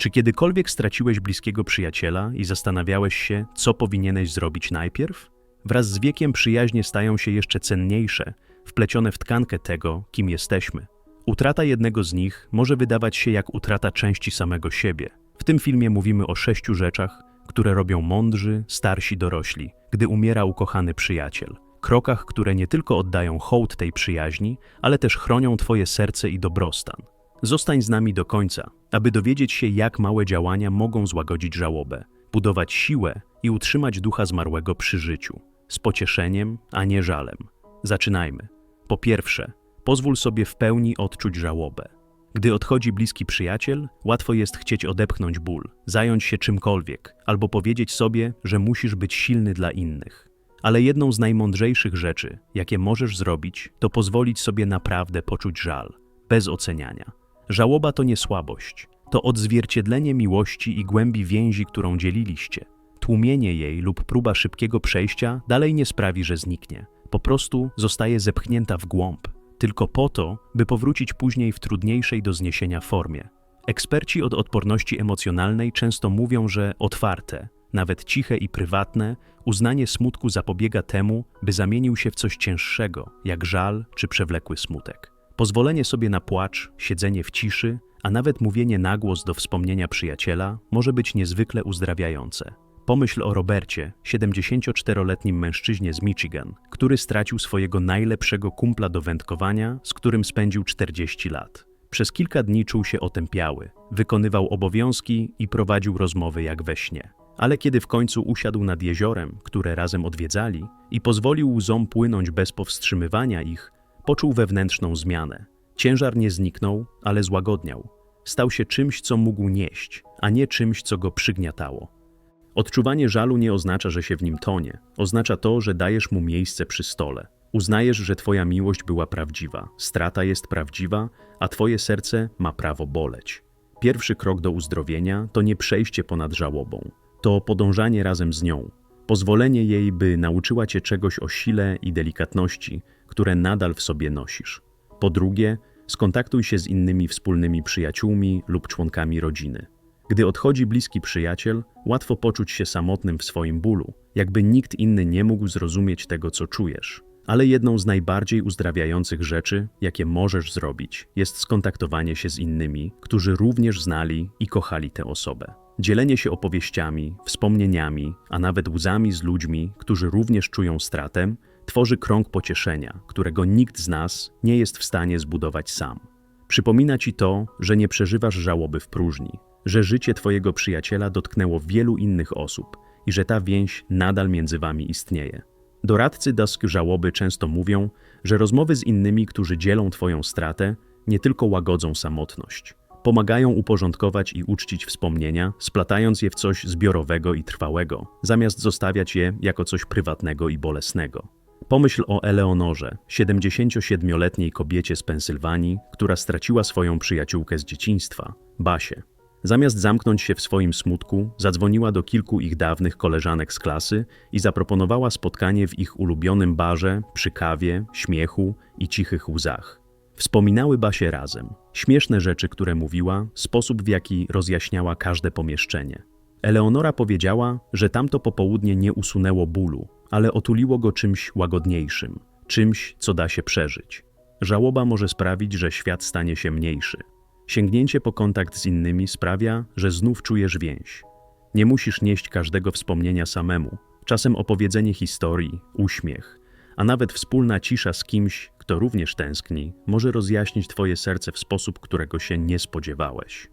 Czy kiedykolwiek straciłeś bliskiego przyjaciela i zastanawiałeś się, co powinieneś zrobić najpierw? Wraz z wiekiem przyjaźnie stają się jeszcze cenniejsze, wplecione w tkankę tego, kim jesteśmy. Utrata jednego z nich może wydawać się jak utrata części samego siebie. W tym filmie mówimy o sześciu rzeczach, które robią mądrzy, starsi dorośli, gdy umiera ukochany przyjaciel. Krokach, które nie tylko oddają hołd tej przyjaźni, ale też chronią Twoje serce i dobrostan. Zostań z nami do końca, aby dowiedzieć się, jak małe działania mogą złagodzić żałobę, budować siłę i utrzymać ducha zmarłego przy życiu, z pocieszeniem, a nie żalem. Zaczynajmy. Po pierwsze, pozwól sobie w pełni odczuć żałobę. Gdy odchodzi bliski przyjaciel, łatwo jest chcieć odepchnąć ból, zająć się czymkolwiek, albo powiedzieć sobie, że musisz być silny dla innych. Ale jedną z najmądrzejszych rzeczy, jakie możesz zrobić, to pozwolić sobie naprawdę poczuć żal, bez oceniania. Żałoba to nie słabość, to odzwierciedlenie miłości i głębi więzi, którą dzieliliście. Tłumienie jej lub próba szybkiego przejścia dalej nie sprawi, że zniknie. Po prostu zostaje zepchnięta w głąb, tylko po to, by powrócić później w trudniejszej do zniesienia formie. Eksperci od odporności emocjonalnej często mówią, że otwarte, nawet ciche i prywatne, uznanie smutku zapobiega temu, by zamienił się w coś cięższego, jak żal czy przewlekły smutek. Pozwolenie sobie na płacz, siedzenie w ciszy, a nawet mówienie na głos do wspomnienia przyjaciela może być niezwykle uzdrawiające. Pomyśl o Robercie, 74-letnim mężczyźnie z Michigan, który stracił swojego najlepszego kumpla do wędkowania, z którym spędził 40 lat. Przez kilka dni czuł się otępiały, wykonywał obowiązki i prowadził rozmowy jak we śnie. Ale kiedy w końcu usiadł nad jeziorem, które razem odwiedzali, i pozwolił łzom płynąć bez powstrzymywania ich, poczuł wewnętrzną zmianę. Ciężar nie zniknął, ale złagodniał. Stał się czymś, co mógł nieść, a nie czymś, co go przygniatało. Odczuwanie żalu nie oznacza, że się w nim tonie. Oznacza to, że dajesz mu miejsce przy stole. Uznajesz, że twoja miłość była prawdziwa, strata jest prawdziwa, a twoje serce ma prawo boleć. Pierwszy krok do uzdrowienia to nie przejście ponad żałobą. To podążanie razem z nią. Pozwolenie jej, by nauczyła cię czegoś o sile i delikatności, które nadal w sobie nosisz. Po drugie, skontaktuj się z innymi wspólnymi przyjaciółmi lub członkami rodziny. Gdy odchodzi bliski przyjaciel, łatwo poczuć się samotnym w swoim bólu, jakby nikt inny nie mógł zrozumieć tego, co czujesz. Ale jedną z najbardziej uzdrawiających rzeczy, jakie możesz zrobić, jest skontaktowanie się z innymi, którzy również znali i kochali tę osobę. Dzielenie się opowieściami, wspomnieniami, a nawet łzami z ludźmi, którzy również czują stratę, tworzy krąg pocieszenia, którego nikt z nas nie jest w stanie zbudować sam. Przypomina ci to, że nie przeżywasz żałoby w próżni, że życie Twojego przyjaciela dotknęło wielu innych osób i że ta więź nadal między Wami istnieje. Doradcy dask żałoby często mówią, że rozmowy z innymi, którzy dzielą Twoją stratę, nie tylko łagodzą samotność. Pomagają uporządkować i uczcić wspomnienia, splatając je w coś zbiorowego i trwałego, zamiast zostawiać je jako coś prywatnego i bolesnego. Pomyśl o Eleonorze, 77-letniej kobiecie z Pensylwanii, która straciła swoją przyjaciółkę z dzieciństwa, Basie. Zamiast zamknąć się w swoim smutku, zadzwoniła do kilku ich dawnych koleżanek z klasy i zaproponowała spotkanie w ich ulubionym barze, przy kawie, śmiechu i cichych łzach. Wspominały Basie razem. Śmieszne rzeczy, które mówiła, sposób w jaki rozjaśniała każde pomieszczenie. Eleonora powiedziała, że tamto popołudnie nie usunęło bólu, ale otuliło go czymś łagodniejszym, czymś, co da się przeżyć. Żałoba może sprawić, że świat stanie się mniejszy, Sięgnięcie po kontakt z innymi sprawia, że znów czujesz więź. Nie musisz nieść każdego wspomnienia samemu. Czasem opowiedzenie historii, uśmiech, a nawet wspólna cisza z kimś, kto również tęskni, może rozjaśnić Twoje serce w sposób, którego się nie spodziewałeś.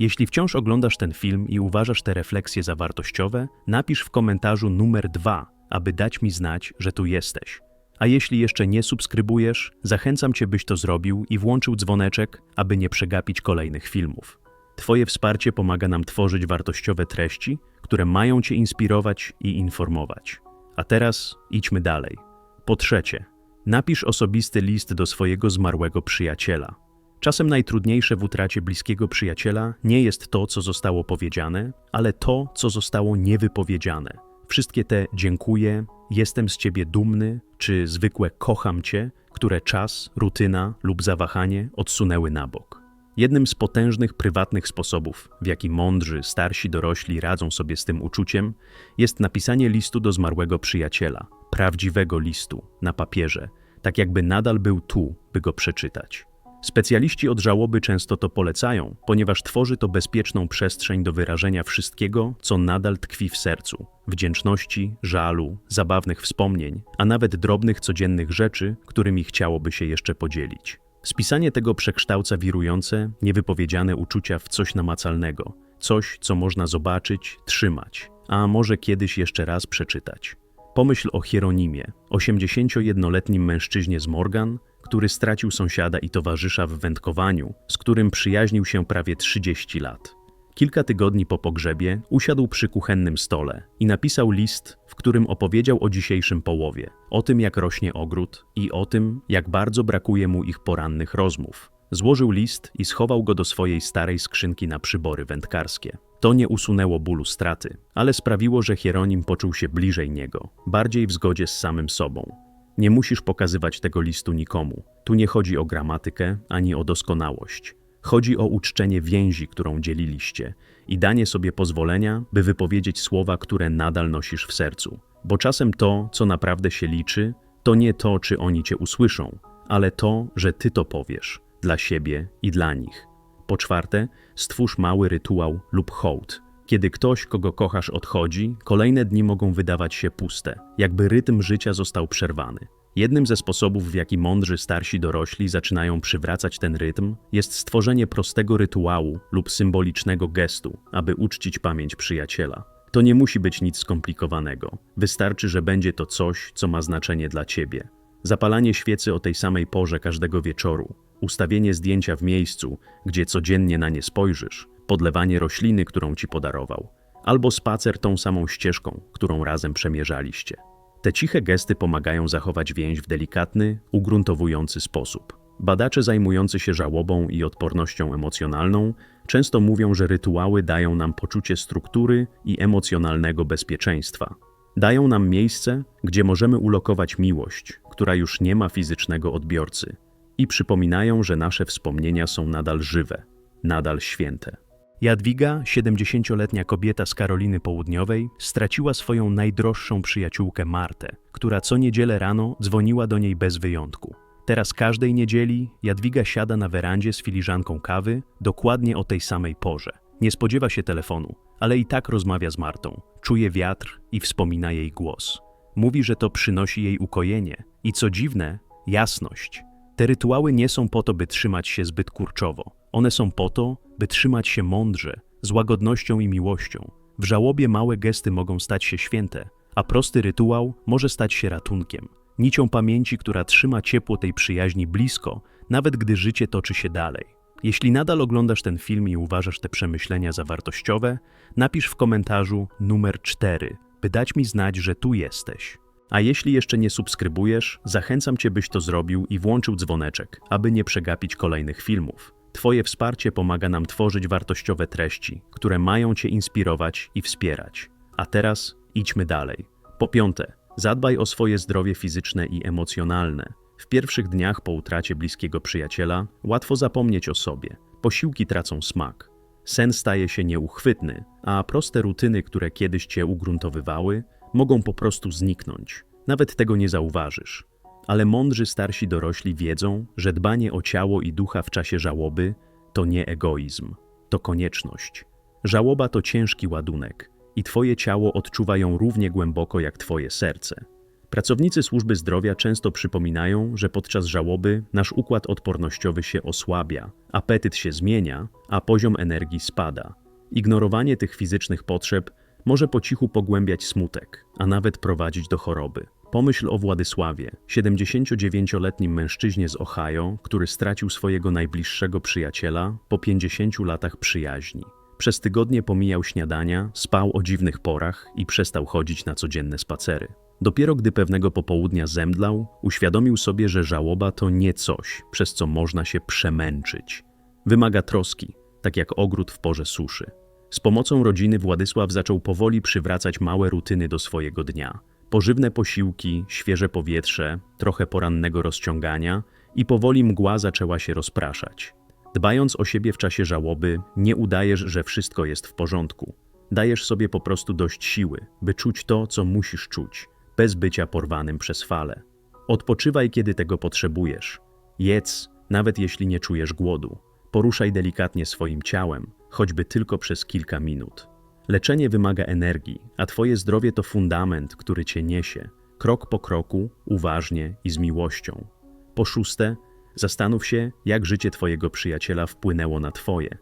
Jeśli wciąż oglądasz ten film i uważasz te refleksje za wartościowe, napisz w komentarzu numer dwa, aby dać mi znać, że tu jesteś. A jeśli jeszcze nie subskrybujesz, zachęcam Cię, byś to zrobił i włączył dzwoneczek, aby nie przegapić kolejnych filmów. Twoje wsparcie pomaga nam tworzyć wartościowe treści, które mają Cię inspirować i informować. A teraz idźmy dalej. Po trzecie, napisz osobisty list do swojego zmarłego przyjaciela. Czasem najtrudniejsze w utracie bliskiego przyjaciela nie jest to, co zostało powiedziane, ale to, co zostało niewypowiedziane. Wszystkie te dziękuję, jestem z ciebie dumny, czy zwykłe kocham cię, które czas, rutyna lub zawahanie odsunęły na bok. Jednym z potężnych prywatnych sposobów, w jaki mądrzy, starsi dorośli radzą sobie z tym uczuciem, jest napisanie listu do zmarłego przyjaciela, prawdziwego listu, na papierze, tak jakby nadal był tu, by go przeczytać. Specjaliści od żałoby często to polecają, ponieważ tworzy to bezpieczną przestrzeń do wyrażenia wszystkiego, co nadal tkwi w sercu wdzięczności, żalu, zabawnych wspomnień, a nawet drobnych codziennych rzeczy, którymi chciałoby się jeszcze podzielić. Spisanie tego przekształca wirujące, niewypowiedziane uczucia w coś namacalnego, coś, co można zobaczyć, trzymać, a może kiedyś jeszcze raz przeczytać. Pomyśl o Hieronimie, 81-letnim mężczyźnie z Morgan, który stracił sąsiada i towarzysza w wędkowaniu, z którym przyjaźnił się prawie 30 lat. Kilka tygodni po pogrzebie usiadł przy kuchennym stole i napisał list, w którym opowiedział o dzisiejszym połowie, o tym jak rośnie ogród i o tym, jak bardzo brakuje mu ich porannych rozmów. Złożył list i schował go do swojej starej skrzynki na przybory wędkarskie. To nie usunęło bólu straty, ale sprawiło, że Hieronim poczuł się bliżej niego, bardziej w zgodzie z samym sobą. Nie musisz pokazywać tego listu nikomu. Tu nie chodzi o gramatykę ani o doskonałość. Chodzi o uczczenie więzi, którą dzieliliście i danie sobie pozwolenia, by wypowiedzieć słowa, które nadal nosisz w sercu. Bo czasem to, co naprawdę się liczy, to nie to, czy oni cię usłyszą, ale to, że ty to powiesz dla siebie i dla nich. Po czwarte, stwórz mały rytuał lub hołd. Kiedy ktoś, kogo kochasz, odchodzi, kolejne dni mogą wydawać się puste, jakby rytm życia został przerwany. Jednym ze sposobów, w jaki mądrzy starsi dorośli zaczynają przywracać ten rytm, jest stworzenie prostego rytuału lub symbolicznego gestu, aby uczcić pamięć przyjaciela. To nie musi być nic skomplikowanego. Wystarczy, że będzie to coś, co ma znaczenie dla ciebie. Zapalanie świecy o tej samej porze każdego wieczoru, ustawienie zdjęcia w miejscu, gdzie codziennie na nie spojrzysz, podlewanie rośliny, którą ci podarował, albo spacer tą samą ścieżką, którą razem przemierzaliście. Te ciche gesty pomagają zachować więź w delikatny, ugruntowujący sposób. Badacze zajmujący się żałobą i odpornością emocjonalną często mówią, że rytuały dają nam poczucie struktury i emocjonalnego bezpieczeństwa. Dają nam miejsce, gdzie możemy ulokować miłość, która już nie ma fizycznego odbiorcy, i przypominają, że nasze wspomnienia są nadal żywe, nadal święte. Jadwiga, 70-letnia kobieta z Karoliny Południowej, straciła swoją najdroższą przyjaciółkę Martę, która co niedzielę rano dzwoniła do niej bez wyjątku. Teraz każdej niedzieli Jadwiga siada na werandzie z filiżanką kawy dokładnie o tej samej porze. Nie spodziewa się telefonu, ale i tak rozmawia z Martą. Czuje wiatr i wspomina jej głos. Mówi, że to przynosi jej ukojenie i co dziwne, jasność. Te rytuały nie są po to, by trzymać się zbyt kurczowo. One są po to, by trzymać się mądrze, z łagodnością i miłością. W żałobie małe gesty mogą stać się święte, a prosty rytuał może stać się ratunkiem, nicią pamięci, która trzyma ciepło tej przyjaźni blisko, nawet gdy życie toczy się dalej. Jeśli nadal oglądasz ten film i uważasz te przemyślenia za wartościowe, napisz w komentarzu numer 4, by dać mi znać, że tu jesteś. A jeśli jeszcze nie subskrybujesz, zachęcam Cię, byś to zrobił i włączył dzwoneczek, aby nie przegapić kolejnych filmów. Twoje wsparcie pomaga nam tworzyć wartościowe treści, które mają Cię inspirować i wspierać. A teraz idźmy dalej. Po piąte, zadbaj o swoje zdrowie fizyczne i emocjonalne. W pierwszych dniach po utracie bliskiego przyjaciela łatwo zapomnieć o sobie. Posiłki tracą smak. Sen staje się nieuchwytny, a proste rutyny, które kiedyś Cię ugruntowywały, mogą po prostu zniknąć. Nawet tego nie zauważysz ale mądrzy starsi dorośli wiedzą, że dbanie o ciało i ducha w czasie żałoby to nie egoizm, to konieczność. Żałoba to ciężki ładunek i Twoje ciało odczuwa ją równie głęboko jak Twoje serce. Pracownicy służby zdrowia często przypominają, że podczas żałoby nasz układ odpornościowy się osłabia, apetyt się zmienia, a poziom energii spada. Ignorowanie tych fizycznych potrzeb może po cichu pogłębiać smutek, a nawet prowadzić do choroby. Pomyśl o Władysławie, 79-letnim mężczyźnie z Ohio, który stracił swojego najbliższego przyjaciela po 50 latach przyjaźni. Przez tygodnie pomijał śniadania, spał o dziwnych porach i przestał chodzić na codzienne spacery. Dopiero gdy pewnego popołudnia zemdlał, uświadomił sobie, że żałoba to nie coś, przez co można się przemęczyć. Wymaga troski, tak jak ogród w porze suszy. Z pomocą rodziny Władysław zaczął powoli przywracać małe rutyny do swojego dnia – Pożywne posiłki, świeże powietrze, trochę porannego rozciągania i powoli mgła zaczęła się rozpraszać. Dbając o siebie w czasie żałoby, nie udajesz, że wszystko jest w porządku. Dajesz sobie po prostu dość siły, by czuć to, co musisz czuć, bez bycia porwanym przez fale. Odpoczywaj, kiedy tego potrzebujesz. Jedz, nawet jeśli nie czujesz głodu. Poruszaj delikatnie swoim ciałem, choćby tylko przez kilka minut. Leczenie wymaga energii, a Twoje zdrowie to fundament, który Cię niesie, krok po kroku, uważnie i z miłością. Po szóste, zastanów się, jak życie Twojego przyjaciela wpłynęło na Twoje.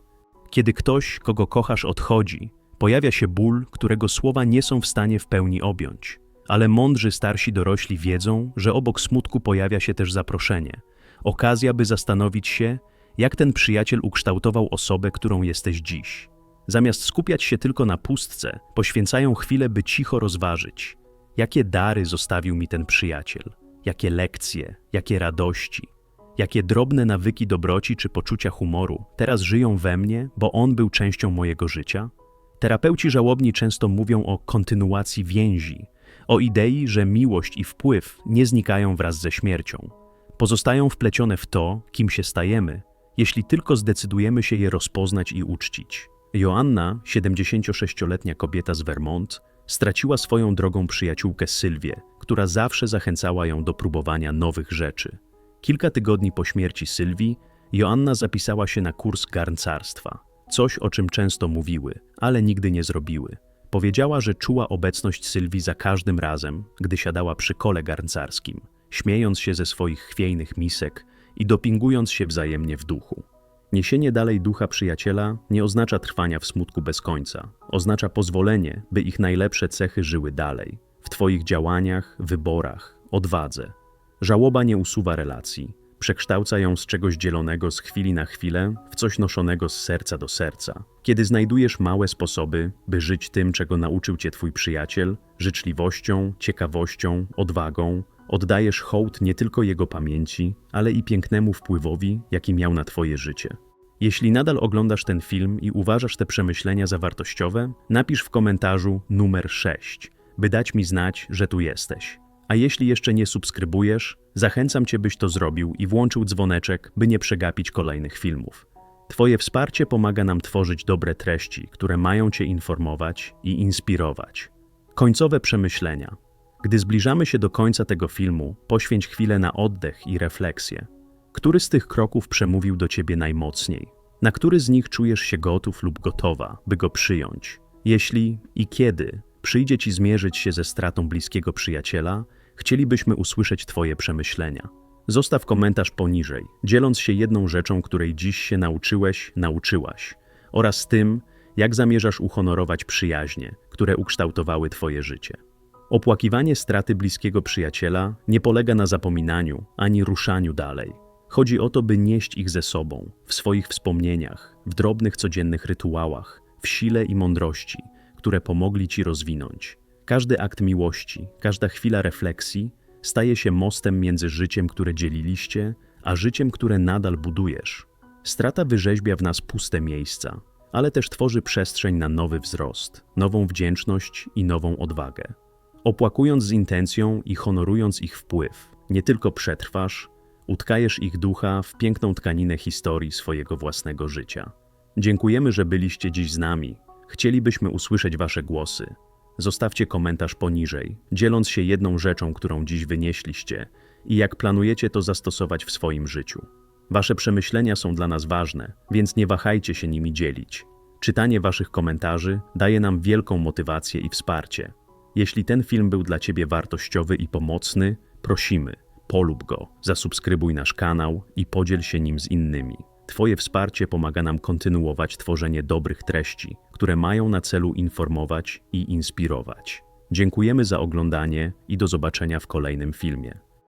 Kiedy ktoś, kogo kochasz, odchodzi, pojawia się ból, którego słowa nie są w stanie w pełni objąć. Ale mądrzy starsi dorośli wiedzą, że obok smutku pojawia się też zaproszenie. Okazja, by zastanowić się, jak ten przyjaciel ukształtował osobę, którą jesteś dziś. Zamiast skupiać się tylko na pustce, poświęcają chwilę, by cicho rozważyć, jakie dary zostawił mi ten przyjaciel, jakie lekcje, jakie radości, jakie drobne nawyki dobroci czy poczucia humoru teraz żyją we mnie, bo on był częścią mojego życia. Terapeuci żałobni często mówią o kontynuacji więzi, o idei, że miłość i wpływ nie znikają wraz ze śmiercią. Pozostają wplecione w to, kim się stajemy, jeśli tylko zdecydujemy się je rozpoznać i uczcić. Joanna, 76-letnia kobieta z Vermont, straciła swoją drogą przyjaciółkę Sylwię, która zawsze zachęcała ją do próbowania nowych rzeczy. Kilka tygodni po śmierci Sylwii, Joanna zapisała się na kurs garncarstwa. Coś, o czym często mówiły, ale nigdy nie zrobiły. Powiedziała, że czuła obecność Sylwii za każdym razem, gdy siadała przy kole garncarskim, śmiejąc się ze swoich chwiejnych misek i dopingując się wzajemnie w duchu. Niesienie dalej ducha przyjaciela nie oznacza trwania w smutku bez końca. Oznacza pozwolenie, by ich najlepsze cechy żyły dalej. W Twoich działaniach, wyborach, odwadze. Żałoba nie usuwa relacji. Przekształca ją z czegoś dzielonego z chwili na chwilę w coś noszonego z serca do serca. Kiedy znajdujesz małe sposoby, by żyć tym, czego nauczył Cię Twój przyjaciel, życzliwością, ciekawością, odwagą, Oddajesz hołd nie tylko jego pamięci, ale i pięknemu wpływowi, jaki miał na Twoje życie. Jeśli nadal oglądasz ten film i uważasz te przemyślenia za wartościowe, napisz w komentarzu numer 6, by dać mi znać, że tu jesteś. A jeśli jeszcze nie subskrybujesz, zachęcam Cię, byś to zrobił i włączył dzwoneczek, by nie przegapić kolejnych filmów. Twoje wsparcie pomaga nam tworzyć dobre treści, które mają Cię informować i inspirować. Końcowe przemyślenia. Gdy zbliżamy się do końca tego filmu, poświęć chwilę na oddech i refleksję. Który z tych kroków przemówił do ciebie najmocniej? Na który z nich czujesz się gotów lub gotowa, by go przyjąć? Jeśli i kiedy przyjdzie ci zmierzyć się ze stratą bliskiego przyjaciela, chcielibyśmy usłyszeć Twoje przemyślenia. Zostaw komentarz poniżej, dzieląc się jedną rzeczą, której dziś się nauczyłeś, nauczyłaś, oraz tym, jak zamierzasz uhonorować przyjaźnie, które ukształtowały Twoje życie. Opłakiwanie straty bliskiego przyjaciela nie polega na zapominaniu ani ruszaniu dalej. Chodzi o to, by nieść ich ze sobą, w swoich wspomnieniach, w drobnych codziennych rytuałach, w sile i mądrości, które pomogli ci rozwinąć. Każdy akt miłości, każda chwila refleksji staje się mostem między życiem, które dzieliliście, a życiem, które nadal budujesz. Strata wyrzeźbia w nas puste miejsca, ale też tworzy przestrzeń na nowy wzrost, nową wdzięczność i nową odwagę. Opłakując z intencją i honorując ich wpływ, nie tylko przetrwasz, utkajesz ich ducha w piękną tkaninę historii swojego własnego życia. Dziękujemy, że byliście dziś z nami. Chcielibyśmy usłyszeć Wasze głosy. Zostawcie komentarz poniżej, dzieląc się jedną rzeczą, którą dziś wynieśliście i jak planujecie to zastosować w swoim życiu. Wasze przemyślenia są dla nas ważne, więc nie wahajcie się nimi dzielić. Czytanie Waszych komentarzy daje nam wielką motywację i wsparcie. Jeśli ten film był dla Ciebie wartościowy i pomocny, prosimy, polub go, zasubskrybuj nasz kanał i podziel się nim z innymi. Twoje wsparcie pomaga nam kontynuować tworzenie dobrych treści, które mają na celu informować i inspirować. Dziękujemy za oglądanie i do zobaczenia w kolejnym filmie.